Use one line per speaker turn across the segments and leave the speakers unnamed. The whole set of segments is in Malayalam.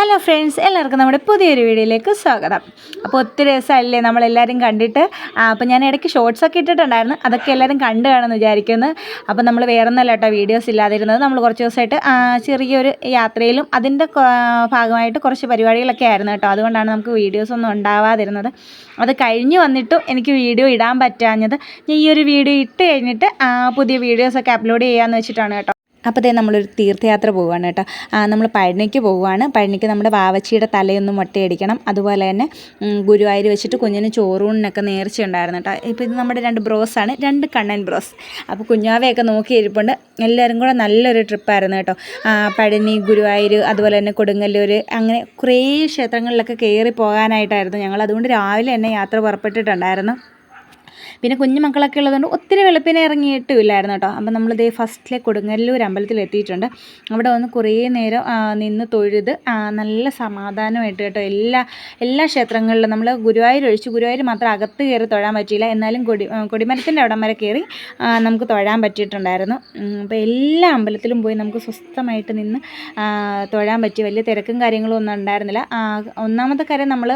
ഹലോ ഫ്രണ്ട്സ് എല്ലാവർക്കും നമ്മുടെ പുതിയൊരു വീഡിയോയിലേക്ക് സ്വാഗതം. അപ്പോൾ ഒത്തിരി ദിവസമല്ലേ നമ്മളെല്ലാവരും കണ്ടിട്ട്. അപ്പോൾ ഞാൻ ഇടയ്ക്ക് ഷോർട്സ് ഒക്കെ ഇട്ടിട്ടുണ്ടായിരുന്നു. അതൊക്കെ എല്ലാവരും കണ്ടു കാണുമെന്ന് വിചാരിക്കുന്നു. അപ്പോൾ നമ്മൾ വേറെ ഒന്നല്ല കേട്ടോ വീഡിയോസ് ഇല്ലാതിരുന്നത്. നമ്മൾ കുറച്ച് ദിവസമായിട്ട് ചെറിയൊരു യാത്രയിലും അതിന്റെ ഭാഗമായിട്ട് കുറച്ച് പരിപാടികളൊക്കെ ആയിരുന്നു കേട്ടോ. അതുകൊണ്ടാണ് നമുക്ക് വീഡിയോസ് ഒന്നും ഉണ്ടാവാതിരുന്നത്. അത് കഴിഞ്ഞ് വന്നിട്ടും എനിക്ക് വീഡിയോ ഇടാൻ പറ്റാഞ്ഞത് ഞാൻ ഈ ഒരു വീഡിയോ ഇട്ട് കഴിഞ്ഞിട്ട് പുതിയ വീഡിയോസൊക്കെ അപ്ലോഡ് ചെയ്യാമെന്ന് വെച്ചിട്ടാണ് കേട്ടോ. അപ്പോൾ ദേ നമ്മളൊരു തീർത്ഥയാത്ര പോവുകയാണ് കേട്ടോ. നമ്മൾ പഴനിക്ക് പോവുകയാണ്. പഴനിക്ക് നമ്മുടെ വാവച്ചിയുടെ തലയൊന്നും മുട്ടയടിക്കണം. അതുപോലെ തന്നെ ഗുരുവായൂർ വെച്ചിട്ട് കുഞ്ഞിന് ചോറൂണിനൊക്കെ നേർച്ച ഉണ്ടായിരുന്നു കേട്ടോ. ഇപ്പോൾ ഇത് നമ്മുടെ രണ്ട് ബ്രോസാണ് രണ്ട് കണ്ണൻ ബ്രോസ്. അപ്പോൾ കുഞ്ഞാവയൊക്കെ നോക്കി ഇരിപ്പുണ്ട്. എല്ലാവരും കൂടെ നല്ലൊരു ട്രിപ്പായിരുന്നു കേട്ടോ. പഴനി ഗുരുവായൂർ അതുപോലെ തന്നെ കൊടുങ്ങല്ലൂർ അങ്ങനെ കുറേ ക്ഷേത്രങ്ങളിലൊക്കെ കയറി പോകാനായിട്ടായിരുന്നു ഞങ്ങൾ. അതുകൊണ്ട് രാവിലെ തന്നെ യാത്ര പുറപ്പെട്ടിട്ടുണ്ടായിരുന്നു. പിന്നെ കുഞ്ഞു മക്കളൊക്കെ ഉള്ളതുകൊണ്ട് ഒത്തിരി വെളുപ്പിനെ ഇറങ്ങിയിട്ടുമില്ലായിരുന്നു കേട്ടോ. അപ്പം നമ്മളിത് ഫസ്റ്റിലെ കൊടുങ്ങല്ലൂർ അമ്പലത്തിൽ എത്തിയിട്ടുണ്ട് അവിടെ വന്ന് കുറേ നേരം നിന്ന് തൊഴുത് നല്ല സമാധാനമായിട്ട് കേട്ടോ. എല്ലാ എല്ലാ ക്ഷേത്രങ്ങളിലും നമ്മൾ ഗുരുവായൂർ ഒഴിച്ച് ഗുരുവായൂർ മാത്രം അകത്ത് കയറി തൊഴാൻ പറ്റിയില്ല. എന്നാലും കൊടി കൊടിമരത്തിന്റെ അവിടം വരെ കയറി നമുക്ക് തൊഴാൻ പറ്റിയിട്ടുണ്ടായിരുന്നു. അപ്പോൾ എല്ലാ അമ്പലത്തിലും പോയി നമുക്ക് സ്വസ്ഥമായിട്ട് നിന്ന് തൊഴാൻ പറ്റി. വലിയ തിരക്കും കാര്യങ്ങളും ഒന്നും ഉണ്ടായിരുന്നില്ല. ഒന്നാമത്തെ കാര്യം നമ്മൾ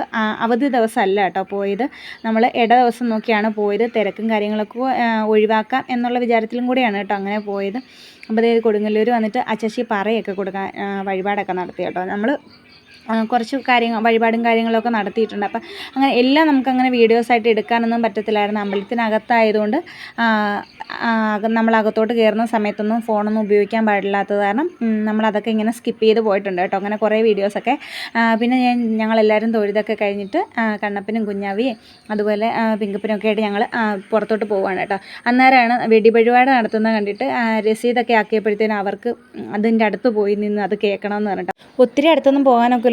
അവധി ദിവസമല്ല കേട്ടോ പോയത്. നമ്മൾ ഇട ദിവസം നോക്കിയാണ് പോയത്. തിരക്കും കാര്യങ്ങളൊക്കെ ഒഴിവാക്കാം എന്നുള്ള വിചാരത്തിലും കൂടെയാണ് കേട്ടോ അങ്ങനെ പോയത്. അപ്പോൾ അതായത് കൊടുങ്ങല്ലൂർ വന്നിട്ട് അച്ചശി പറയൊക്കെ കൊടുക്കാൻ വഴിപാടൊക്കെ നടത്തി കേട്ടോ. നമ്മൾ കുറച്ച് കാര്യങ്ങൾ വഴിപാടും കാര്യങ്ങളൊക്കെ നടത്തിയിട്ടുണ്ട്. അപ്പം അങ്ങനെ എല്ലാം നമുക്കങ്ങനെ വീഡിയോസായിട്ട് എടുക്കാനൊന്നും പറ്റത്തില്ലായിരുന്നു. അമ്പലത്തിനകത്തായതുകൊണ്ട് നമ്മളകത്തോട്ട് കയറുന്ന സമയത്തൊന്നും ഫോണൊന്നും ഉപയോഗിക്കാൻ പാടില്ലാത്തത് കാരണം നമ്മളതൊക്കെ ഇങ്ങനെ സ്കിപ്പ് ചെയ്ത് പോയിട്ടുണ്ട് കേട്ടോ. അങ്ങനെ കുറേ വീഡിയോസൊക്കെ. പിന്നെ ഞാൻ ഞങ്ങളെല്ലാവരും തൊഴുതൊക്കെ കഴിഞ്ഞിട്ട് കണ്ണപ്പനും കുഞ്ഞാവിയും അതുപോലെ പിങ്കപ്പനൊക്കെ ആയിട്ട് ഞങ്ങൾ പുറത്തോട്ട് പോവുകയാണ് കേട്ടോ. അന്നേരമാണ് വെടിപഴിപാട് നടത്തുന്നത് കണ്ടിട്ട് രസീതൊക്കെ ആക്കിയപ്പോഴത്തേനും അവർക്ക് അതിന്റെ അടുത്ത് പോയി നിന്ന് അത് കേൾക്കണമെന്ന് പറഞ്ഞിട്ട്. ഒത്തിരി അടുത്തൊന്നും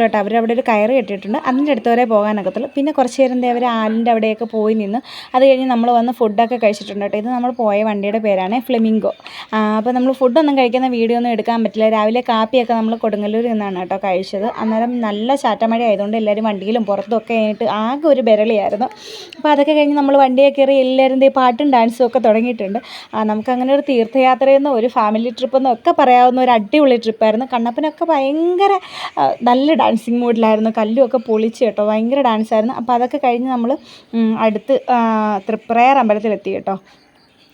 പോകാനൊക്കില്ല കേട്ടോ അവരവിടെ ഒരു കയറ് കെട്ടിയിട്ടുണ്ട്. അതിന്റെ അടുത്ത് വരെ പോകാനൊക്കത്തുള്ളൂ. പിന്നെ കുറച്ച് നേരം അവർ ആലിന്റെ അവിടെയൊക്കെ പോയി നിന്ന് അത് കഴിഞ്ഞ് നമ്മൾ വന്ന് ഫുഡൊക്കെ കഴിച്ചിട്ടുണ്ട് കേട്ടോ. ഇത് നമ്മൾ പോയ വണ്ടിയുടെ പേരാണ് ഫ്ലെമിംഗോ. അപ്പോൾ നമ്മൾ ഫുഡൊന്നും കഴിക്കുന്ന വീഡിയോ ഒന്നും എടുക്കാൻ പറ്റില്ല. രാവിലെ കാപ്പിയൊക്കെ നമ്മൾ കൊടുങ്ങല്ലൂർ നിന്നാണ് കേട്ടോ കഴിച്ചത്. അന്നേരം നല്ല ചാറ്റമഴ ആയതുകൊണ്ട് എല്ലാവരും വണ്ടിയിലും പുറത്തൊക്കെ ആയിട്ട് ആകെ ഒരു ബെരളിയായിരുന്നു. അപ്പോൾ അതൊക്കെ കഴിഞ്ഞ് നമ്മൾ വണ്ടിയൊക്കെ കയറി എല്ലാവരും ദേ പാട്ടും ഡാൻസും ഒക്കെ തുടങ്ങിയിട്ടുണ്ട്. നമുക്ക് നമുക്കങ്ങനെ ഒരു തീർത്ഥയാത്രയെന്നോ ഒരു ഫാമിലി ട്രിപ്പ് എന്നൊക്കെ പറയാവുന്ന ഒരു അടിപൊളി ട്രിപ്പായിരുന്നു. കണ്ണപ്പനൊക്കെ ഭയങ്കര നല്ല ഡാൻസിങ് മൂഡിലായിരുന്നു കല്ലും ഒക്കെ പൊളിച്ച് കേട്ടോ ഭയങ്കര ഡാൻസായിരുന്നു അപ്പോൾ അതൊക്കെ കഴിഞ്ഞ് നമ്മൾ അടുത്ത് തൃപ്രയർ അമ്പലത്തിലെത്തി കേട്ടോ.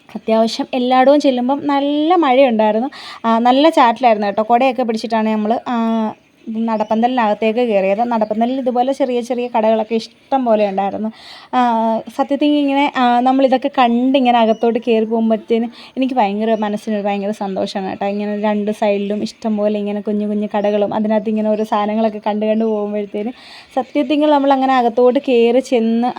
അത്യാവശ്യം എല്ലായിടവും ചെല്ലുമ്പം നല്ല മഴയുണ്ടായിരുന്നു. നല്ല ചാറ്റിലായിരുന്നു കേട്ടോ. കുടയൊക്കെ പിടിച്ചിട്ടാണ് നമ്മൾ നടപ്പന്തലിനകത്തേക്ക് കയറിയത്. നടപ്പന്തലിൽ ഇതുപോലെ ചെറിയ ചെറിയ കടകളൊക്കെ ഇഷ്ടം പോലെ ഉണ്ടായിരുന്നു. സത്യത്തിൽ ഇങ്ങനെ നമ്മളിതൊക്കെ കണ്ട് ഇങ്ങനെ അകത്തോട്ട് കയറി പോകുമ്പോഴത്തേന് എനിക്ക് ഭയങ്കര മനസ്സിന് ഭയങ്കര സന്തോഷമാണ് കേട്ടോ. ഇങ്ങനെ രണ്ട് സൈഡിലും ഇഷ്ടം പോലെ ഇങ്ങനെ കുഞ്ഞു കുഞ്ഞു കടകളും അതിനകത്ത് ഇങ്ങനെ ഓരോ സാധനങ്ങളൊക്കെ കണ്ട് കണ്ട് പോകുമ്പോഴത്തേന് സത്യത്തിൽ നമ്മളങ്ങനെ അകത്തോട്ട് കയറി ചെന്ന്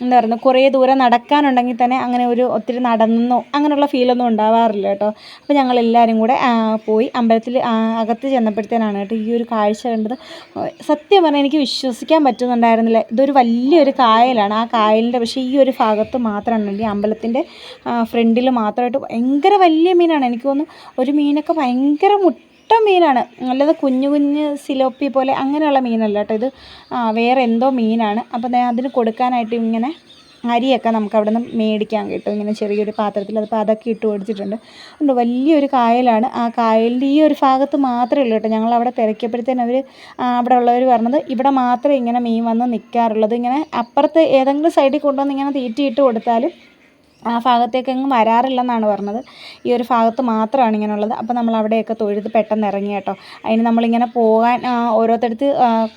എന്താ പറയുന്നത് കുറേ ദൂരം നടക്കാനുണ്ടെങ്കിൽ തന്നെ അങ്ങനെ ഒരു ഒത്തിരി നടന്നോ അങ്ങനെയുള്ള ഫീലൊന്നും ഉണ്ടാവാറില്ല കേട്ടോ. അപ്പോൾ ഞങ്ങൾ എല്ലാവരും കൂടെ പോയി അമ്പലത്തിൽ അകത്ത് ചെന്നപ്പോഴത്തേനാണ് കേട്ടോ ഈ ഒരു കാഴ്ച കണ്ടത്. സത്യം പറഞ്ഞാൽ എനിക്ക് വിശ്വസിക്കാൻ പറ്റുന്നുണ്ടായിരുന്നില്ല. ഇതൊരു വലിയൊരു കായലാണ്. ആ കായലിന്റെ പക്ഷേ ഈ ഒരു ഭാഗത്ത് മാത്രമാണ് ഈ അമ്പലത്തിന്റെ ഫ്രണ്ടിൽ മാത്രമായിട്ട് ഭയങ്കര വലിയ മീനാണ്. എനിക്ക് തോന്നുന്നു ഒരു മീനൊക്കെ ഭയങ്കര മുട്ട മീനാണ്. അല്ലാതെ കുഞ്ഞു കുഞ്ഞ് സിലോപ്പി പോലെ അങ്ങനെയുള്ള മീനല്ല കേട്ടോ ഇത്. വേറെ എന്തോ മീനാണ്. അപ്പോൾ അതിന് കൊടുക്കാനായിട്ട് ഇങ്ങനെ അരിയൊക്കെ നമുക്ക് അവിടെ നിന്ന് മേടിക്കാൻ കിട്ടും. ഇങ്ങനെ ചെറിയൊരു പാത്രത്തിൽ അതിപ്പോൾ അതൊക്കെ ഇട്ട് ഓടിച്ചിട്ടുണ്ട് ഉണ്ട് വലിയൊരു കായലാണ്. ആ കായലിന്റെ ഈ ഒരു ഭാഗത്ത് മാത്രമേ ഉള്ളൂ കേട്ടോ. ഞങ്ങൾ അവിടെ അവിടെ ഉള്ളവർ പറഞ്ഞത് ഇവിടെ മാത്രമേ ഇങ്ങനെ മീൻ വന്ന് നിൽക്കാറുള്ളത് ഇങ്ങനെ അപ്പുറത്ത് ഏതെങ്കിലും സൈഡിൽ കൊണ്ടുവന്ന് ഇങ്ങനെ തീറ്റിയിട്ട് കൊടുത്താലും ആ ഭാഗത്തേക്കെങ്ങും വരാറില്ലെന്നാണ് പറഞ്ഞത്. ഈ ഒരു ഭാഗത്ത് മാത്രമാണ് ഇങ്ങനെയുള്ളത്. അപ്പോൾ നമ്മൾ അവിടെയൊക്കെ തൊഴുത് പെട്ടെന്ന് ഇറങ്ങി കേട്ടോ. അതിന് നമ്മളിങ്ങനെ പോകാൻ ഓരോരുത്തടുത്ത്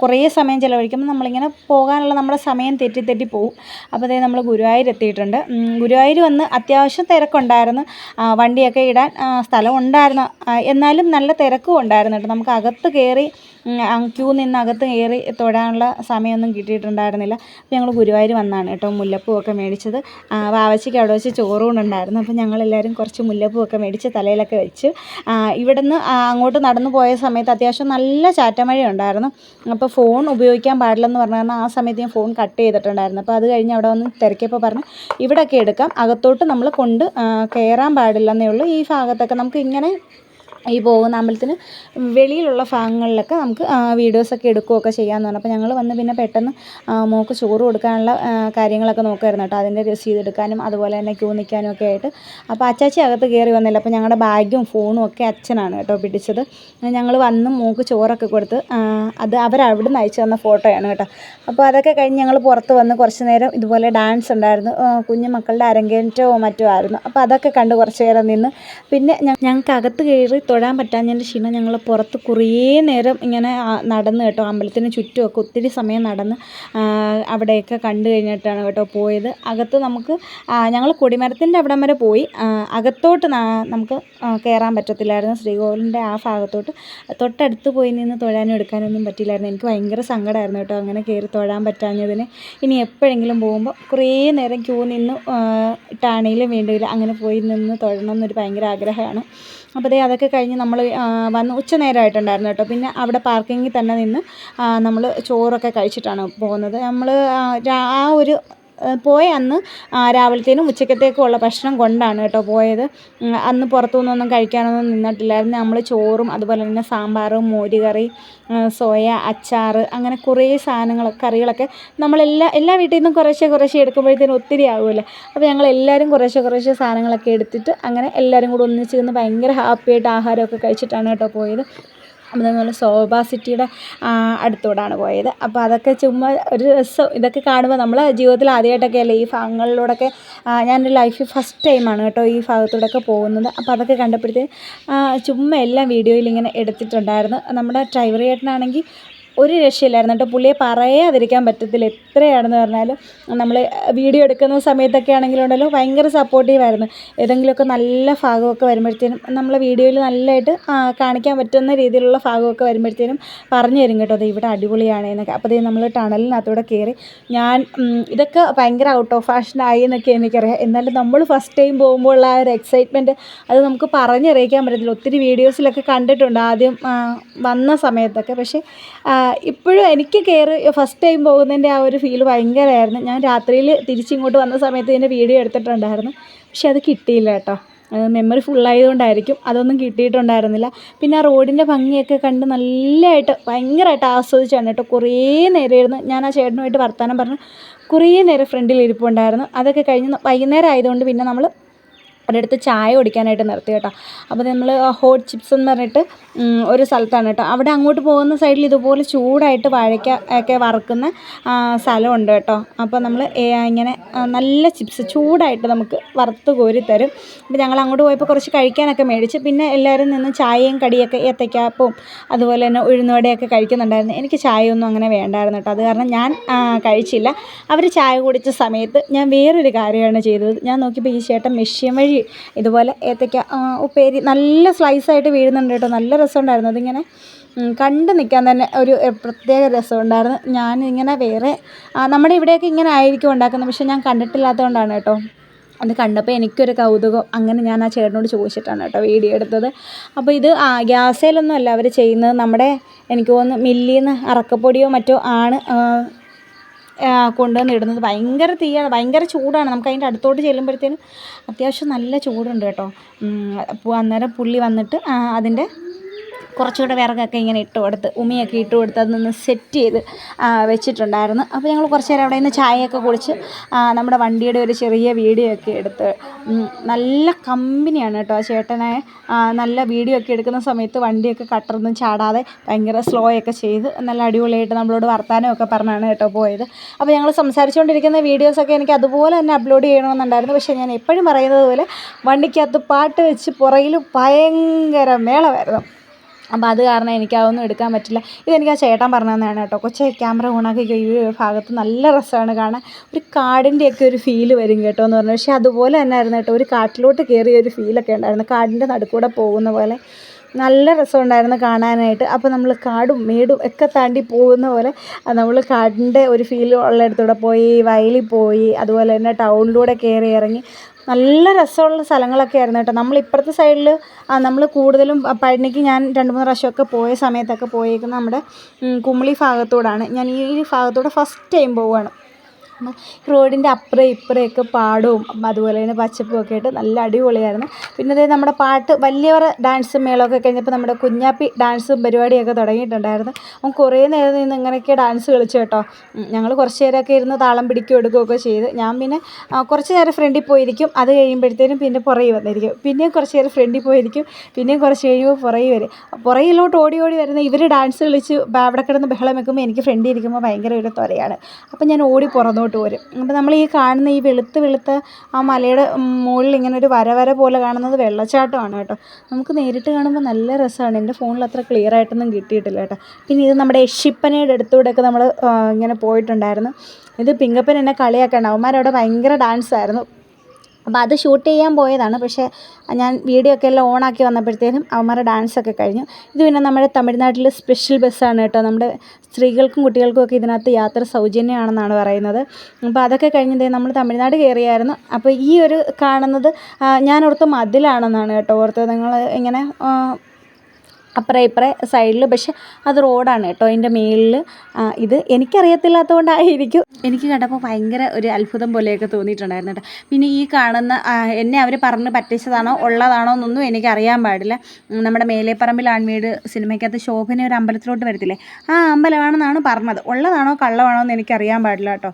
കുറേ സമയം ചിലവഴിക്കുമ്പോൾ നമ്മളിങ്ങനെ പോകാനുള്ള നമ്മുടെ സമയം തെറ്റി തെറ്റി പോകും അപ്പോൾ അതേ നമ്മൾ ഗുരുവായൂർ എത്തിയിട്ടുണ്ട്. ഗുരുവായൂർ വന്ന് അത്യാവശ്യം തിരക്കുണ്ടായിരുന്നു. വണ്ടിയൊക്കെ ഇടാൻ സ്ഥലം ഉണ്ടായിരുന്നു എന്നാലും നല്ല തിരക്കും ഉണ്ടായിരുന്നു കേട്ടോ. നമുക്ക് അകത്ത് കയറി ക്യൂ നിന്ന് അകത്ത് കയറി തൊഴാനുള്ള സമയമൊന്നും കിട്ടിയിട്ടുണ്ടായിരുന്നില്ല. അപ്പോൾ ഞങ്ങൾ ഗുരുവായൂർ വന്നാണ് കേട്ടോ മുല്ലപ്പൂ ഒക്കെ മേടിച്ചത്. ആ, വാവച്ചിക്ക് അവിടെ വെച്ച് ചോറൂണുണ്ടായിരുന്നു അപ്പോൾ ഞങ്ങളെല്ലാവരും കുറച്ച് മുല്ലപ്പൂ ഒക്കെ മേടിച്ച് തലയിലൊക്കെ വെച്ച് ഇവിടുന്ന് അങ്ങോട്ട് നടന്നു പോയ സമയത്ത് അത്യാവശ്യം നല്ല ചാറ്റമഴ ഉണ്ടായിരുന്നു. അപ്പോൾ ഫോൺ ഉപയോഗിക്കാൻ പാടില്ലെന്ന് പറഞ്ഞു. കാരണം ആ സമയത്ത് ഞാൻ ഫോൺ കട്ട് ചെയ്തിട്ടുണ്ടായിരുന്നു. അപ്പോൾ അത് കഴിഞ്ഞ് അവിടെ വന്ന് തിരക്കിയപ്പോൾ പറഞ്ഞു ഇവിടെയൊക്കെ എടുക്കാം. അകത്തോട്ട് നമ്മൾ കൊണ്ട് കയറാൻ പാടില്ലെന്നേ ഉള്ളൂ. ഈ ഭാഗത്തൊക്കെ നമുക്ക് ഇങ്ങനെ ഈ പോകുന്ന അമ്പലത്തിന് വെളിയിലുള്ള ഭാഗങ്ങളിലൊക്കെ നമുക്ക് വീഡിയോസൊക്കെ എടുക്കുകയൊക്കെ ചെയ്യാമെന്ന് പറഞ്ഞു. അപ്പോൾ ഞങ്ങൾ വന്ന് പിന്നെ പെട്ടെന്ന് മോക്ക് ചോറ് കൊടുക്കാനുള്ള കാര്യങ്ങളൊക്കെ നോക്കുമായിരുന്നു കേട്ടോ. അതിന്റെ രസീത് എടുക്കാനും അതുപോലെ തന്നെ ക്യൂ നിൽക്കാനും ഒക്കെ ആയിട്ട്. അപ്പോൾ അച്ചാച്ചി അകത്ത് കയറി വന്നില്ല. അപ്പോൾ ഞങ്ങളുടെ ബാഗും ഫോണും ഒക്കെ അച്ഛനാണ് കേട്ടോ പിടിച്ചത്. ഞങ്ങൾ വന്ന് മോക്ക് ചോറൊക്കെ കൊടുത്ത് അത് അവരവിടെ നിന്ന് അയച്ചു തന്ന ഫോട്ടോയാണ് കേട്ടോ. അപ്പോൾ അതൊക്കെ കഴിഞ്ഞ് ഞങ്ങൾ പുറത്ത് വന്ന് കുറച്ച് നേരം ഇതുപോലെ ഡാൻസ് ഉണ്ടായിരുന്നു. കുഞ്ഞു മക്കളുടെ അരങ്ങേറ്റവും മറ്റോ ആയിരുന്നു. അപ്പോൾ അതൊക്കെ കണ്ട് കുറച്ച് നേരം നിന്ന് പിന്നെ ഞങ്ങൾക്ക് അകത്ത് കയറി തൊഴാൻ പറ്റാഞ്ഞതിന്റെ ക്ഷീണം ഞങ്ങൾ പുറത്ത് കുറേ നേരം ഇങ്ങനെ നടന്ന് കേട്ടോ അമ്പലത്തിന് ചുറ്റുമൊക്കെ ഒത്തിരി സമയം നടന്ന് അവിടെയൊക്കെ കണ്ടു കഴിഞ്ഞിട്ടാണ് കേട്ടോ പോയത്. അകത്ത് നമുക്ക് ഞങ്ങൾ കൊടിമരത്തിന്റെ അവിടം വരെ പോയി. അകത്തോട്ട് നമുക്ക് കയറാൻ പറ്റത്തില്ലായിരുന്നു. ശ്രീകോവിലിന്റെ ആ ഭാഗത്തോട്ട്. തൊട്ടടുത്ത് പോയി നിന്ന് തൊഴാനും എടുക്കാനൊന്നും പറ്റില്ലായിരുന്നു. എനിക്ക് ഭയങ്കര സങ്കടമായിരുന്നു കേട്ടോ അങ്ങനെ കയറി തൊഴാൻ പറ്റാഞ്ഞതിന്. ഇനി എപ്പോഴെങ്കിലും പോകുമ്പോൾ കുറേ നേരം ക്യൂ നിന്ന് ടാണയിലും വേണ്ടിയില്ല അങ്ങനെ പോയി നിന്ന് തൊഴണം എന്നൊരു ഭയങ്കര ആഗ്രഹമാണ്. അപ്പോൾ ദേ അതൊക്കെ കഴിഞ്ഞ് നമ്മൾ വന്ന് ഉച്ച നേരമായിട്ടുണ്ടായിരുന്നു കേട്ടോ. പിന്നെ അവിടെ പാർക്കിങ്ങിൽ തന്നെ നിന്ന് നമ്മൾ ചോറൊക്കെ കഴിച്ചിട്ടാണ് പോകുന്നത്. നമ്മൾ ആ ഒരു പോയ അന്ന് രാവിലത്തേനും ഉച്ചക്കത്തേക്കും ഉള്ള ഭക്ഷണം കൊണ്ടാണ് കേട്ടോ പോയത്. അന്ന് പുറത്തുനിന്നൊന്നും കഴിക്കാനൊന്നും നിന്നിട്ടില്ലായിരുന്നു. നമ്മൾ ചോറും അതുപോലെ തന്നെ സാമ്പാറും മോരുകറി സോയ അച്ചാർ അങ്ങനെ കുറേ സാധനങ്ങൾ കറികളൊക്കെ നമ്മളെല്ലാ എല്ലാ വീട്ടിൽ നിന്നും കുറേശ്ശെ കുറേശ്ശെ എടുക്കുമ്പോഴത്തേനും ഒത്തിരി ആകുമല്ലോ അപ്പോൾ ഞങ്ങൾ എല്ലാവരും കുറേശ്ശെ കുറേശ്ശെ സാധനങ്ങളൊക്കെ എടുത്തിട്ട് അങ്ങനെ എല്ലാവരും കൂടെ ഒന്നിച്ച് ഭയങ്കര ഹാപ്പിയായിട്ട് ആഹാരമൊക്കെ കഴിച്ചിട്ടാണ് കേട്ടോ പോയത്. നമ്മൾ സോബ സിറ്റിയുടെ അടുത്തൂടാണ് പോയത്. അപ്പോൾ അതൊക്കെ ചുമ്മാ ഒരു രസം ഇതൊക്കെ കാണുമ്പോൾ നമ്മൾ ജീവിതത്തിൽ ആദ്യമായിട്ടൊക്കെ അല്ലേ ഈ ഭാഗങ്ങളിലൂടെയൊക്കെ ഞാനൊരു ലൈഫിൽ ഫസ്റ്റ് ടൈമാണ് കേട്ടോ ഈ ഭാഗത്തൂടെയൊക്കെ പോകുന്നത്. അപ്പോൾ അതൊക്കെ കണ്ടപ്പോഴത്തേക്ക് ചുമ്മാ എല്ലാം വീഡിയോയിൽ ഇങ്ങനെ എടുത്തിട്ടുണ്ടായിരുന്നു. നമ്മുടെ ഡ്രൈവർ ചേട്ടനാണെങ്കിൽ ഒരു രക്ഷയില്ലായിരുന്നു. കേട്ടോ പുള്ളിയെ പറയാതിരിക്കാൻ പറ്റത്തില്ല എത്രയാണെന്ന് പറഞ്ഞാലും നമ്മൾ വീഡിയോ എടുക്കുന്ന സമയത്തൊക്കെ ആണെങ്കിലും ആണെങ്കിലുണ്ടല്ലോ ഭയങ്കര സപ്പോർട്ടീവായിരുന്നു ഏതെങ്കിലുമൊക്കെ നല്ല ഭാഗമൊക്കെ വരുമ്പോഴത്തേനും നമ്മളെ വീഡിയോയിൽ നല്ലതായിട്ട് കാണിക്കാൻ പറ്റുന്ന രീതിയിലുള്ള ഭാഗമൊക്കെ വരുമ്പോഴത്തേനും പറഞ്ഞു തരും കേട്ടോ. അത് ഇവിടെ അടിപൊളിയാണ് എന്നൊക്കെ. അപ്പോൾ ദേ നമ്മൾ ടണലിനകത്തൂടെ കയറി ഞാൻ ഇതൊക്കെ ഭയങ്കര ഔട്ട് ഓഫ് ഫാഷനായി എന്നൊക്കെ എനിക്കറിയാം. എന്നാലും നമ്മൾ ഫസ്റ്റ് ടൈം പോകുമ്പോൾ ഉള്ള ആ ഒരു എക്സൈറ്റ്മെന്റ് അത് നമുക്ക് പറഞ്ഞറിയിക്കാൻ പറ്റത്തില്ല. ഒത്തിരി വീഡിയോസിലൊക്കെ കണ്ടിട്ടുണ്ട് ആദ്യം വന്ന സമയത്തൊക്കെ. പക്ഷേ ഇപ്പോഴും എനിക്ക് കയറി ഫസ്റ്റ് ടൈം പോകുന്നതിന്റെ ആ ഒരു ഫീൽ ഭയങ്കരമായിരുന്നു. ഞാൻ രാത്രിയിൽ തിരിച്ചിങ്ങോട്ട് വന്ന സമയത്ത് ഇതിന്റെ വീഡിയോ എടുത്തിട്ടുണ്ടായിരുന്നു. പക്ഷെ അത് കിട്ടിയില്ല കേട്ടോ. മെമ്മറി ഫുള്ളായതുകൊണ്ടായിരിക്കും അതൊന്നും കിട്ടിയിട്ടുണ്ടായിരുന്നില്ല. പിന്നെ ആ റോഡിന്റെ ഭംഗിയൊക്കെ കണ്ട് നല്ലതായിട്ട് ഭയങ്കരമായിട്ട് ആസ്വദിച്ചാണ് കേട്ടോ. കുറേ നേരം ഇരുന്ന് ഞാൻ ആ ചേട്ടനുമായിട്ട് വർത്തമാനം പറഞ്ഞു. കുറേ നേരം ഫ്രണ്ടിൽ ഇരിപ്പുണ്ടായിരുന്നു. അതൊക്കെ കഴിഞ്ഞ് വൈകുന്നേരം ആയതുകൊണ്ട് പിന്നെ നമ്മൾ ഒരിടത്ത് ചായ കുടിക്കാനായിട്ട് നിർത്തി കേട്ടോ. അപ്പോൾ നമ്മൾ ഹോട്ട് ചിപ്സ് എന്ന് പറഞ്ഞിട്ട് ഒരു സ്ഥലത്താണ് കേട്ടോ. അവിടെ അങ്ങോട്ട് പോകുന്ന സൈഡിൽ ഇതുപോലെ ചൂടായിട്ട് വാഴയ്ക്ക ഒക്കെ വറുക്കുന്ന സ്ഥലമുണ്ട് കേട്ടോ. അപ്പോൾ നമ്മൾ ഇങ്ങനെ നല്ല ചിപ്സ് ചൂടായിട്ട് നമുക്ക് വറുത്ത് കോരി തരും. അപ്പോൾ ഞങ്ങൾ അങ്ങോട്ട് പോയപ്പോൾ കുറച്ച് കഴിക്കാനൊക്കെ മേടിച്ച് പിന്നെ എല്ലാവരും നിന്ന് ചായയും കടിയൊക്കെ ഏത്തയ്ക്കാപ്പവും അതുപോലെ തന്നെ ഉഴുന്നുവടയൊക്കെ കഴിക്കുന്നുണ്ടായിരുന്നു. എനിക്ക് ചായയൊന്നും അങ്ങനെ വേണ്ടായിരുന്നു കേട്ടോ. അത് കാരണം ഞാൻ കഴിച്ചില്ല. അവർ ചായ കുടിച്ച സമയത്ത് ഞാൻ വേറൊരു കാര്യമാണ് ചെയ്തത്. ഞാൻ നോക്കിയപ്പോൾ ഈ ചേട്ടൻ മെഷീൻ വഴി ഇതുപോലെ ഏത്തയ്ക്ക ഉപ്പേരി നല്ല സ്ലൈസായിട്ട് വീഴുന്നുണ്ട് കേട്ടോ. നല്ല രസമുണ്ടായിരുന്നു. അതിങ്ങനെ കണ്ട് നിൽക്കാൻ തന്നെ ഒരു പ്രത്യേക രസമുണ്ടായിരുന്നു. ഞാൻ ഇങ്ങനെ വേറെ നമ്മുടെ ഇവിടെയൊക്കെ ഇങ്ങനെ ആയിരിക്കും ഉണ്ടാക്കുന്നത്. പക്ഷേ ഞാൻ കണ്ടിട്ടില്ലാത്തതുകൊണ്ടാണ് കേട്ടോ. അത് കണ്ടപ്പോൾ എനിക്കൊരു കൗതുകം. അങ്ങനെ ഞാൻ ആ ചേട്ടനോട് ചോദിച്ചിട്ടാണ് കേട്ടോ വീഡിയോ എടുത്തത്. അപ്പോൾ ഇത് ആ ഗ്യാസേലൊന്നും അല്ല അവർ ചെയ്യുന്നത്. നമ്മുടെ എനിക്ക് തോന്നുന്നു മില്ലിൽ നിന്ന് അറക്കപ്പൊടിയോ മറ്റോ ആണ് കൊണ്ടുവന്ന് ഇടുന്നത് ഭയങ്കര തീയാണ് ഭയങ്കര ചൂടാണ്. നമുക്ക് അതിന്റെ അടുത്തോട്ട് ചെല്ലുമ്പോഴത്തേനും അത്യാവശ്യം നല്ല ചൂടുണ്ട് കേട്ടോ. അന്നേരം പുള്ളി വന്നിട്ട് അതിന്റെ കുറച്ചുകൂടെ വിറകൊക്കെ ഇങ്ങനെ ഇട്ട് കൊടുത്ത് ഉമിയൊക്കെ ഇട്ട് കൊടുത്ത് അതൊന്ന് സെറ്റ് ചെയ്ത് വെച്ചിട്ടുണ്ടായിരുന്നു. അപ്പോൾ ഞങ്ങൾ കുറച്ച് നേരം അവിടെ നിന്ന് ചായയൊക്കെ കുടിച്ച് നമ്മുടെ വണ്ടിയുടെ ഒരു ചെറിയ വീഡിയോ ഒക്കെ എടുത്ത് നല്ല കമ്പനിയാണ് കേട്ടോ ചേട്ടനെ നല്ല വീഡിയോ ഒക്കെ എടുക്കുന്ന സമയത്ത് വണ്ടിയൊക്കെ കട്ടറൊന്നും ചാടാതെ ഭയങ്കര സ്ലോ ഒക്കെ ചെയ്ത് നല്ല അടിപൊളിയായിട്ട് നമ്മളോട് വർത്തമാനമൊക്കെ പറഞ്ഞാണ് കേട്ടോ പോയത്. അപ്പോൾ ഞങ്ങൾ സംസാരിച്ചുകൊണ്ടിരിക്കുന്ന വീഡിയോസൊക്കെ എനിക്ക് അതുപോലെ തന്നെ അപ്ലോഡ് ചെയ്യണമെന്നുണ്ടായിരുന്നു. പക്ഷേ ഞാൻ എപ്പോഴും പറയുന്നത് പോലെ വണ്ടിക്കകത്ത് പാട്ട് വെച്ച് പുറകിൽ ഭയങ്കര മേളമായിരുന്നു. അപ്പോൾ അത് കാരണം എനിക്ക് അതൊന്നും എടുക്കാൻ പറ്റില്ല. ഇതെനിക്ക് ആ ചേട്ടൻ പറഞ്ഞു തന്നെയാണ് കേട്ടോ. കൊച്ചെ ക്യാമറ ഓണാക്കി ഈ ഭാഗത്ത് നല്ല രസമാണ് കാണാൻ. ഒരു കാടിന്റെയൊക്കെ ഒരു ഫീൽ വരും കേട്ടോ എന്ന് പറഞ്ഞു. പക്ഷേ അതുപോലെ തന്നെ ആയിരുന്നു കേട്ടോ. ഒരു കാട്ടിലോട്ട് കയറിയ ഒരു ഫീലൊക്കെ ഉണ്ടായിരുന്നു. കാടിന്റെ നടുക്കൂടെ പോകുന്ന പോലെ. നല്ല രസമുണ്ടായിരുന്നു കാണാനായിട്ട്. അപ്പോൾ നമ്മൾ കാടും മേടും ഒക്കെ താണ്ടി പോകുന്ന പോലെ നമ്മൾ കാടിന്റെ ഒരു ഫീൽ ഉള്ളിടത്തൂടെ പോയി വയലിൽ പോയി അതുപോലെ തന്നെ ടൗണിലൂടെ കയറി ഇറങ്ങി നല്ല രസമുള്ള സ്ഥലങ്ങളൊക്കെ ആയിരുന്നു കേട്ടോ. നമ്മൾ ഇപ്പുറത്തെ സൈഡിൽ നമ്മൾ കൂടുതലും പഴനിക്ക് ഞാൻ രണ്ട് മൂന്ന് പ്രാവശ്യമൊക്കെ പോയ സമയത്തൊക്കെ പോയേക്കുന്നത് നമ്മുടെ കുമിളി ഭാഗത്തൂടാണ്. ഞാൻ ഈ ഭാഗത്തോടെ ഫസ്റ്റ് ടൈം പോവുകയാണ്. റോഡിന്റെ അപ്പുറം ഇപ്പുറമൊക്കെ പാടവും അതുപോലെ തന്നെ പച്ചപ്പും ഒക്കെ ആയിട്ട് നല്ല അടിപൊളിയായിരുന്നു. പിന്നെ ദേ നമ്മുടെ പാട്ട് വലിയവർ ഡാൻസ് മേളമൊക്കെ കഴിഞ്ഞപ്പോൾ നമ്മുടെ കുഞ്ഞാപ്പി ഡാൻസും പരിപാടിയൊക്കെ തുടങ്ങിയിട്ടുണ്ടായിരുന്നു. അവൻ കുറേ നേരം നിന്ന് ഇങ്ങനെയൊക്കെ ഡാൻസ് കളിച്ചു കേട്ടോ. ഞങ്ങൾ കുറച്ച് നേരമൊക്കെ ഇരുന്ന് താളം പിടിക്കുകയും എടുക്കുകയൊക്കെ ചെയ്ത്. ഞാൻ പിന്നെ കുറച്ച് നേരം ഫ്രണ്ടിൽ പോയിരിക്കും. അത് കഴിയുമ്പോഴത്തേനും പിന്നെ പുറകെ വന്നിരിക്കും. പിന്നെയും കുറച്ച് നേരം ഫ്രണ്ടിൽ പോയിരിക്കും. പിന്നെയും കുറച്ച് കഴിയുമ്പോൾ പുറകെ വരും. പുറകിലോട്ട് ഓടി ഓടി വരുന്ന ഇവർ ഡാൻസ് കളിച്ച് അവിടെ കിടന്ന് ബഹളം വെക്കുമ്പോൾ എനിക്ക് ഫ്രണ്ടിൽ ഇരിക്കുമ്പോൾ ഭയങ്കര ഒരു ത്വരയാണ്. അപ്പം ഞാൻ ഓടി പുറന്നോട്ട് വരും. അപ്പോൾ നമ്മൾ ഈ കാണുന്ന ഈ വെളുത്ത് വെളുത്ത ആ മലയുടെ മുകളിൽ ഇങ്ങനെ ഒരു വര വര പോലെ കാണുന്നത് വെള്ളച്ചാട്ടമാണ് കേട്ടോ. നമുക്ക് നേരിട്ട് കാണുമ്പോൾ നല്ല രസമാണ്. എന്റെ ഫോണിൽ അത്ര ക്ലിയർ ആയിട്ടൊന്നും കിട്ടിയിട്ടില്ല കേട്ടോ. പിന്നെ ഇത് നമ്മുടെ യക്ഷിപ്പനയുടെ അടുത്തൂടെയൊക്കെ നമ്മൾ ഇങ്ങനെ പോയിട്ടുണ്ടായിരുന്നു. ഇത് പിങ്കപ്പൻ എന്നെ കളിയാക്കണം. അവന്മാരവിടെ ഭയങ്കര ഡാൻസ് ആയിരുന്നു. അപ്പോൾ അത് ഷൂട്ട് ചെയ്യാൻ പോയതാണ്. പക്ഷേ ഞാൻ വീഡിയോ ഒക്കെ എല്ലാം ഓണാക്കി വന്നപ്പോഴത്തേനും അവന്മാരുടെ ഡാൻസൊക്കെ കഴിഞ്ഞു. ഇത് പിന്നെ നമ്മുടെ തമിഴ്നാട്ടിൽ സ്പെഷ്യൽ ബസ്സാണ് കേട്ടോ. നമ്മുടെ സ്ത്രീകൾക്കും കുട്ടികൾക്കും ഒക്കെ ഇതിനകത്ത് യാത്ര സൗജന്യമാണെന്നാണ് പറയുന്നത്. അപ്പോൾ അതൊക്കെ കഴിഞ്ഞ് നമ്മൾ തമിഴ്നാട് കയറിയായിരുന്നു. അപ്പോൾ ഈ ഒരു കാണുന്നത് ഞാൻ ഓർത്ത് മതിലാണെന്നാണ് കേട്ടോ ഓർത്തത്. നിങ്ങൾ ഇങ്ങനെ അപ്പുറം ഇപ്പുറം സൈഡിൽ. പക്ഷെ അത് റോഡാണ് കേട്ടോ. അതിന്റെ മേളിൽ ഇത് എനിക്കറിയത്തില്ലാത്തതുകൊണ്ടായിരിക്കും എനിക്ക് കണ്ടപ്പോൾ ഭയങ്കര ഒരു അത്ഭുതം പോലെയൊക്കെ തോന്നിയിട്ടുണ്ടായിരുന്നു കേട്ടോ. പിന്നെ ഈ കാണുന്ന എന്നെ അവർ പറഞ്ഞ് പറ്റിച്ചതാണോ ഉള്ളതാണോ എന്നൊന്നും എനിക്ക് അറിയാൻ പാടില്ല നമ്മുടെ മേലേപ്പറമ്പിൽ ആൺവീട് സിനിമയ്ക്കകത്ത് ശോഭന ഒരു അമ്പലത്തിലോട്ട് വരത്തില്ലേ? ആ അമ്പലമാണെന്നാണ് പറഞ്ഞത്. ഉള്ളതാണോ കള്ളമാണോ എന്ന് എനിക്കറിയാൻ പാടില്ല കേട്ടോ.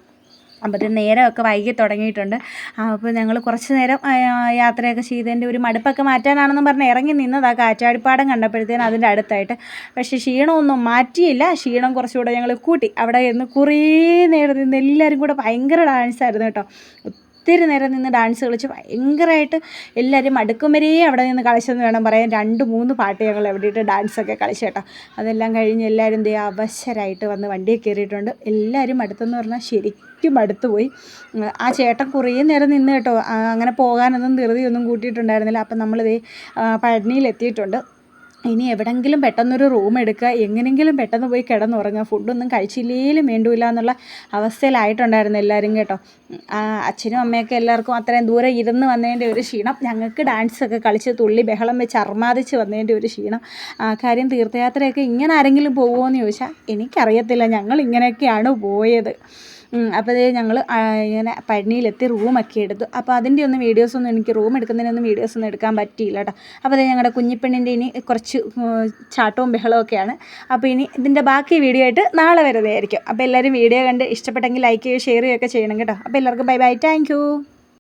അപ്പോഴത്തേന് നേരമൊക്കെ വൈകി തുടങ്ങിയിട്ടുണ്ട്. അപ്പോൾ ഞങ്ങൾ കുറച്ച് നേരം യാത്രയൊക്കെ ചെയ്തതിന്റെ ഒരു മടുപ്പൊക്കെ മാറ്റാനാണെന്ന് പറഞ്ഞ് ഇറങ്ങി നിന്നതാ കാറ്റാടിപ്പാടം കണ്ടപ്പോഴത്തേനും അതിന്റെ അടുത്തായിട്ട്. പക്ഷേ ക്ഷീണമൊന്നും മാറ്റിയില്ല. ക്ഷീണം കുറച്ചുകൂടെ ഞങ്ങൾ കൂട്ടി. അവിടെ നിന്ന് കുറേ നേരം നിന്ന് എല്ലാവരും കൂടെ ഭയങ്കര ഡാൻസായിരുന്നു കേട്ടോ. ഒത്തിരി നേരം നിന്ന് ഡാൻസ് കളിച്ച് ഭയങ്കരമായിട്ട് എല്ലാവരും അടുക്കും വരെ അവിടെ നിന്ന് കളിച്ചെന്ന് വേണം പറയാൻ. രണ്ട് മൂന്ന് പാട്ട് ഞങ്ങൾ എവിടെയിട്ട് ഡാൻസൊക്കെ കളിച്ചേട്ടോ അതെല്ലാം കഴിഞ്ഞ് എല്ലാവരും ദേ അവശരായിട്ട് വന്ന് വണ്ടിയിൽ കയറിയിട്ടുണ്ട്. എല്ലാവരും അടുത്തെന്ന് പറഞ്ഞാൽ ശരിക്കും മടുത്തു പോയി. ഉം, ആ ചേട്ടൻ കുറേ നേരം നിന്ന് കേട്ടോ. അങ്ങനെ പോകാനൊന്നും ധൃതിയൊന്നും കൂട്ടിയിട്ടുണ്ടായിരുന്നില്ല. അപ്പം നമ്മളിത് പഴനിയിലെത്തിയിട്ടുണ്ട്. ഇനി എവിടെങ്കിലും പെട്ടെന്നൊരു റൂം എടുക്കുക. എങ്ങനെങ്കിലും പെട്ടെന്ന് പോയി കിടന്നുറങ്ങുക. ഫുഡൊന്നും കഴിച്ചില്ലേലും വേണ്ടൂല എന്നുള്ള അവസ്ഥയിലായിട്ടുണ്ടായിരുന്നു എല്ലാവരും കേട്ടോ. അച്ഛനും അമ്മയൊക്കെ എല്ലാവർക്കും അത്രയും ദൂരം ഇരുന്ന് വന്നതിന്റെ ഒരു ക്ഷീണം. ഞങ്ങൾക്ക് ഡാൻസൊക്കെ കളിച്ച് തുള്ളി ബഹളം വെച്ച് അർമാദിച്ച് വന്നതിന്റെ ഒരു ക്ഷീണം. കാര്യം തീർത്ഥയാത്രയൊക്കെ ഇങ്ങനെ ആരെങ്കിലും പോകുമോ എന്ന് ചോദിച്ചാൽ എനിക്കറിയത്തില്ല. ഞങ്ങൾ ഇങ്ങനെയൊക്കെയാണ് പോയത്. അപ്പോൾ ഇത് ഞങ്ങൾ ഇങ്ങനെ പഴനിയിലെത്തി റൂമൊക്കെ എടുത്തു. അപ്പോൾ അതിന്റെ ഒന്നും വീഡിയോസൊന്നും എനിക്ക് റൂം എടുക്കുന്നതിനൊന്നും വീഡിയോസൊന്നും എടുക്കാൻ പറ്റിയില്ല കേട്ടോ. അപ്പോൾ അത് ഞങ്ങളുടെ കുഞ്ഞിപ്പെണ്ണിന്റെ ഇനി കുറച്ച് ചാട്ടവും ബഹളവും ഒക്കെയാണ് അപ്പോൾ ഇനി ഇതിന്റെ ബാക്കി വീഡിയോ ആയിട്ട് നാളെ വരുന്നതായിരിക്കും. അപ്പോൾ എല്ലാവരും വീഡിയോ കണ്ട് ഇഷ്ടപ്പെട്ടെങ്കിൽ ലൈക്ക് ചെയ്യുകയോ ഷെയർ ചെയ്യുകയൊക്കെ ചെയ്യണം കേട്ടോ. അപ്പോൾ എല്ലാവർക്കും ബൈ ബൈ താങ്ക്